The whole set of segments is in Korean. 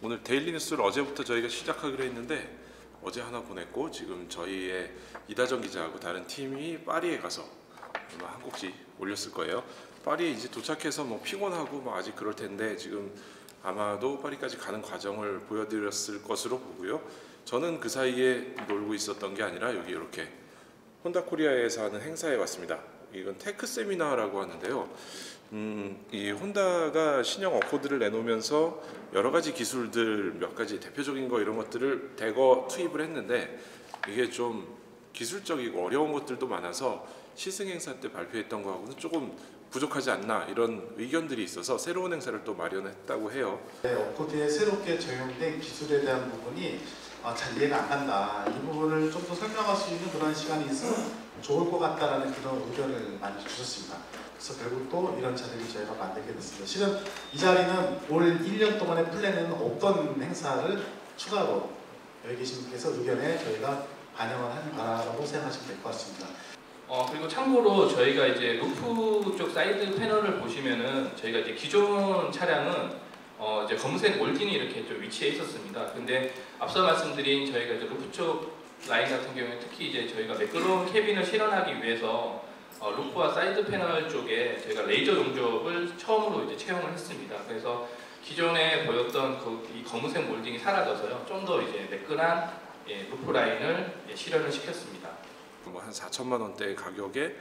오늘 데일리 뉴스를 어제부터 저희가 시작하기로 했는데 어제 하나 보냈고 지금 저희의 이다정 기자하고 다른 팀이 파리에 가서 아마 한 곡지 올렸을 거예요. 파리에 이제 도착해서 뭐 피곤하고 뭐 아직 그럴 텐데 지금 아마도 파리까지 가는 과정을 보여드렸을 것으로 보고요. 저는 그 사이에 놀고 있었던 게 아니라 여기 이렇게 혼다 코리아에서 하는 행사에 왔습니다. 이건 테크 세미나라고 하는데요. 음, 이 혼다가 신형 어코드를 내놓으면서 여러 가지 기술들 몇 가지 대표적인 거 이런 것들을 대거 투입을 했는데 이게 좀 기술적이고 어려운 것들도 많아서 시승 행사 때 발표했던 거하고는 조금 부족하지 않나 이런 의견들이 있어서 새로운 행사를 또 마련했다고 해요. 네, 어코드에 새롭게 적용된 기술에 대한 부분이 어, 잘 이해가 안 간다. 이 부분을 좀 더 설명할 수 있는 그런 시간이 있으면 좋을 것 같다라는 그런 의견을 많이 주셨습니다. 그래서 결국 또 이런 자리를 저희가 만들게 됐습니다. 실은 이 자리는 올 1년 동안의 플랜에는 없던 행사를 추가로 여기 계신 분께서 의견에 저희가 반영을 한 거라고 생각하시면 될 것 같습니다. 어 그리고 참고로 저희가 이제 루프 쪽 사이드 패널을 보시면은 저희가 이제 기존 차량은 어 이제 검은색 몰딩이 이렇게 좀 위치해 있었습니다. 근데 앞서 말씀드린 저희가 이제 루프 쪽 라인 같은 경우에 특히 이제 저희가 매끄러운 캐빈을 실현하기 위해서 어, 루프와 사이드 패널 쪽에 저희가 레이저 용접을 처음으로 이제 채용을 했습니다. 그래서 기존에 보였던 그 이 검은색 몰딩이 사라져서요. 좀 더 이제 매끈한 예, 루프 라인을 예, 실현을 시켰습니다. 뭐 한 4천만 원대 가격에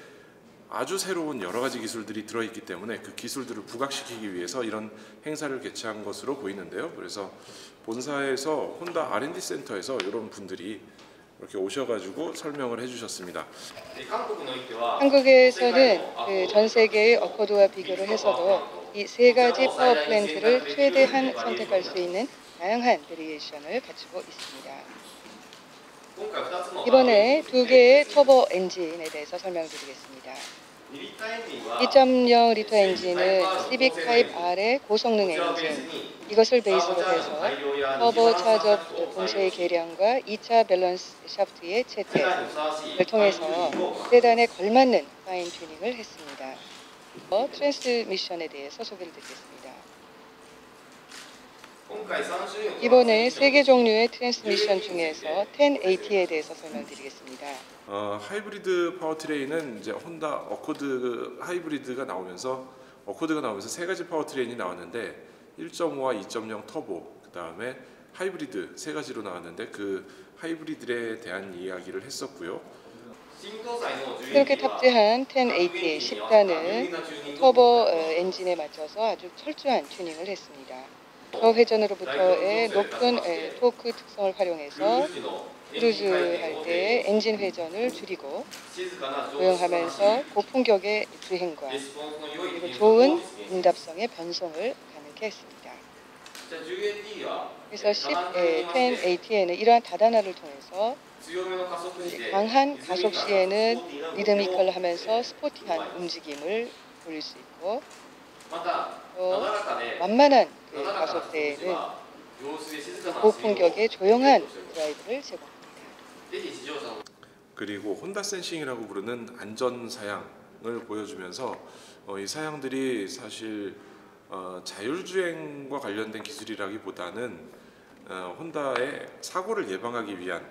아주 새로운 여러 가지 기술들이 들어있기 때문에 그 기술들을 부각시키기 위해서 이런 행사를 개최한 것으로 보이는데요. 그래서 본사에서 혼다 R&D 센터에서 이런 분들이 이렇게 오셔가지고 설명을 해주셨습니다. 한국에서는 그 전 세계의 어코드와 비교를 해서도 이 세 가지 파워 플랜트를 최대한 선택할 수 있는 다양한 베리에이션을 갖추고 있습니다. 이번에 두 개의 터보 엔진에 대해서 설명드리겠습니다. 2.0 리터 엔진은 시빅 타입 R의 고성능 엔진 이것을 베이스로 해서 터보 차저 동체의 개량과 2차 밸런스 샤프트의 채택을 통해서 세단에 걸맞는 파인 튜닝을 했습니다. 어, 트랜스미션에 대해서 소개를 드리겠습니다. 이번에 세 개 종류의 트랜스미션 중에서 1080에 대해서 설명드리겠습니다. 어, 하이브리드 파워트레인은 이제 혼다 어코드 하이브리드가 나오면서 어코드가 나오면서 세 가지 파워트레인이 나왔는데 1.5와 2.0 터보 그 다음에 하이브리드 세 가지로 나왔는데 그 하이브리드에 대한 이야기를 했었고요. 이렇게 탑재한 1080의 10단은 터보 어, 엔진에 맞춰서 아주 철저한 튜닝을 했습니다. 저 회전으로부터의 높은 에, 토크 특성을 활용해서 크루즈 할 때 엔진 회전을 줄이고 조용하면서 고풍격의 주행과 그리고 좋은 응답성의 변속을 가능케 했습니다. 그래서 10, 에, 1080에는 이러한 다단화를 통해서 강한 가속 시에는 리드미컬 하면서 스포티한 움직임을 보일 수 있고 또 만만한 그 가속 때에는 고풍격의 조용한 드라이브를 제공합니다. 그리고 혼다 센싱이라고 부르는 안전 사양을 보여주면서 어, 이 사양들이 사실 어, 자율주행과 관련된 기술이라기보다는 어, 혼다의 사고를 예방하기 위한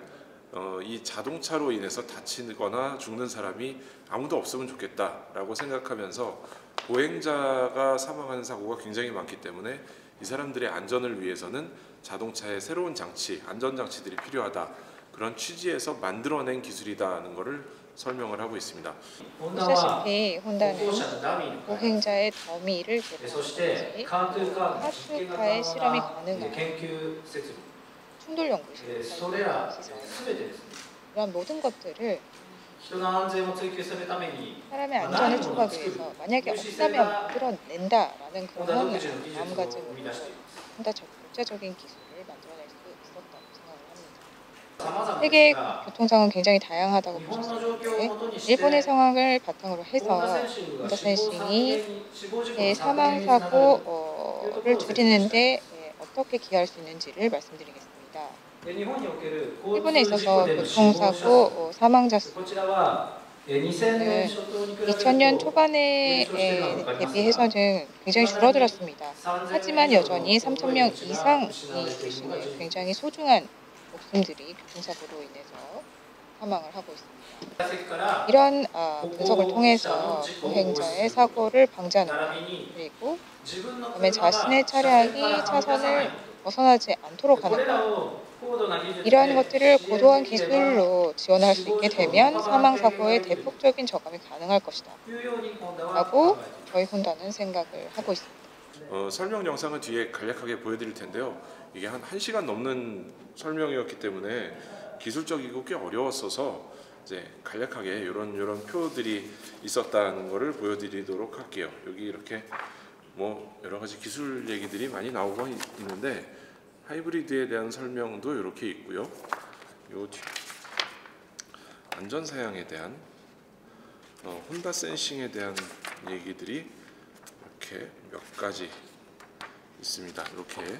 어, 이 자동차로 인해서 다치거나 죽는 사람이 아무도 없으면 좋겠다라고 생각하면서 보행자가 사망하는 사고가 굉장히 많기 때문에 이 사람들의 안전을 위해서는 자동차에 새로운 장치, 안전 장치들이 필요하다. 그런 취지에서 만들어낸 기술이다는 것을 설명을 하고 있습니다. 보시다시피 혼다는 보행자의 더미를 캐시카의 실험이 가능한 충돌 연구실 이런 모든 것들을 사람의 안전을 추구하기위해서 만약에 없다면 만들어낸다라는 그런 마음가짐으로 좀더 적극적인 기술 세계 교통 상황 굉장히 다양하다고 볼 수 있는데 일본의 상황을 바탕으로 해서 인터센싱이 예, 사망사고를 어, 줄이는데 예, 어떻게 기여할 수 있는지를 말씀드리겠습니다. 일본에 있어서 교통사고 어, 사망자 수 2000년 초반에 대비해서는 예, 굉장히 줄어들었습니다. 하지만 여전히 3,000명 이상이 계시는 굉장히 소중한 목숨들이 교통사고로 인해서 사망을 하고 있습니다. 이런 아, 분석을 통해서 보행자의 사고를 방지하는 그리고 그다음에 자신의 차량이 차선을 벗어나지 않도록 하는 이러한 것들을 고도한 기술로 지원할 수 있게 되면 사망 사고의 대폭적인 저감이 가능할 것이다. 라고 저희 혼다는 생각을 하고 있습니다. 어, 설명 영상은 뒤에 간략하게 보여드릴 텐데요. 이게 한 1시간 넘는 설명이었기 때문에 기술적이고 꽤 어려웠어서 이제 간략하게 이런 이런 표들이 있었다는 거를 보여드리도록 할게요. 여기 이렇게 뭐 여러 가지 기술 얘기들이 많이 나오고 있- 있는데 하이브리드에 대한 설명도 이렇게 있고요. 요 뒤, 안전 사양에 대한 어, 혼다 센싱에 대한 얘기들이 이렇게 몇 가지 있습니다. 이렇게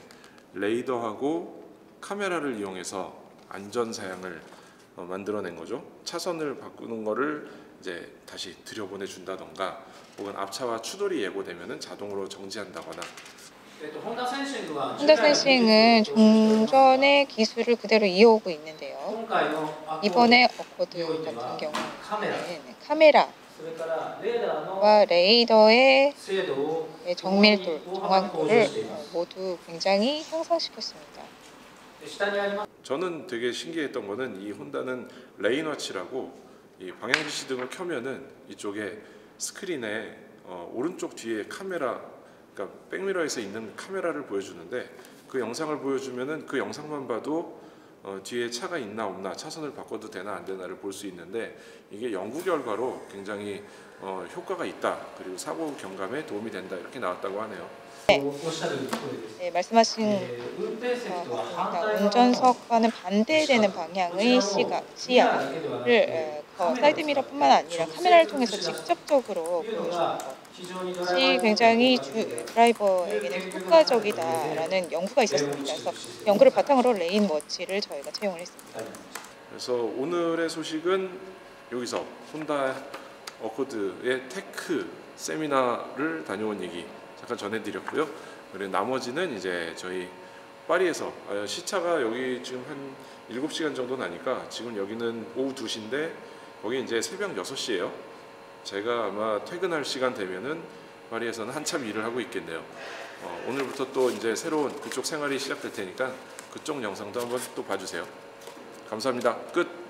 레이더하고 카메라를 이용해서 안전 사양을 어, 만들어낸 거죠. 차선을 바꾸는 거를 이제 다시 들여보내 준다던가 혹은 앞차와 추돌이 예고되면 자동으로 정지한다거나 혼다 센싱은 종전의 기술을 그대로 이어오고 있는데요. 이번에 어코드 같은 경우는 카메라 네, 네, 와 레이더의 네, 정밀도, 정확도를 모두 굉장히 향상시켰습니다. 저는 되게 신기했던 것은 이 혼다는 레인워치라고 이 방향지시 등을 켜면은 이쪽에 스크린에 어, 오른쪽 뒤에 카메라 그러니까 백미러에서 있는 카메라를 보여주는데 그 영상을 보여주면은 그 영상만 봐도 어, 뒤에 차가 있나 없나 차선을 바꿔도 되나 안 되나를 볼 수 있는데 이게 연구 결과로 굉장히 어, 효과가 있다. 그리고 사고 경감에 도움이 된다. 이렇게 나왔다고 하네요. 네, 네 말씀하신 어, 그러니까 운전석과는 반대되는 방향의 시각, 시야를 사이드미러뿐만 아니라 카메라를 통해서 직접적으로 보여주는 것이 굉장히 주, 드라이버에게는 효과적이다라는 연구가 있었습니다. 그래서 연구를 바탕으로 레인워치를 저희가 채용을 했습니다. 그래서 오늘의 소식은 여기서 혼다 어코드의 테크 세미나를 다녀온 얘기 잠깐 전해드렸고요. 그리고 나머지는 이제 저희 파리에서 아, 시차가 여기 지금 한 7시간 정도 나니까 지금 여기는 오후 2시인데 거기 이제 새벽 6시예요. 제가 아마 퇴근할 시간 되면은 파리에서는 한참 일을 하고 있겠네요. 어, 오늘부터 또 이제 새로운 그쪽 생활이 시작될 테니까 그쪽 영상도 한번 또 봐주세요. 감사합니다. 끝.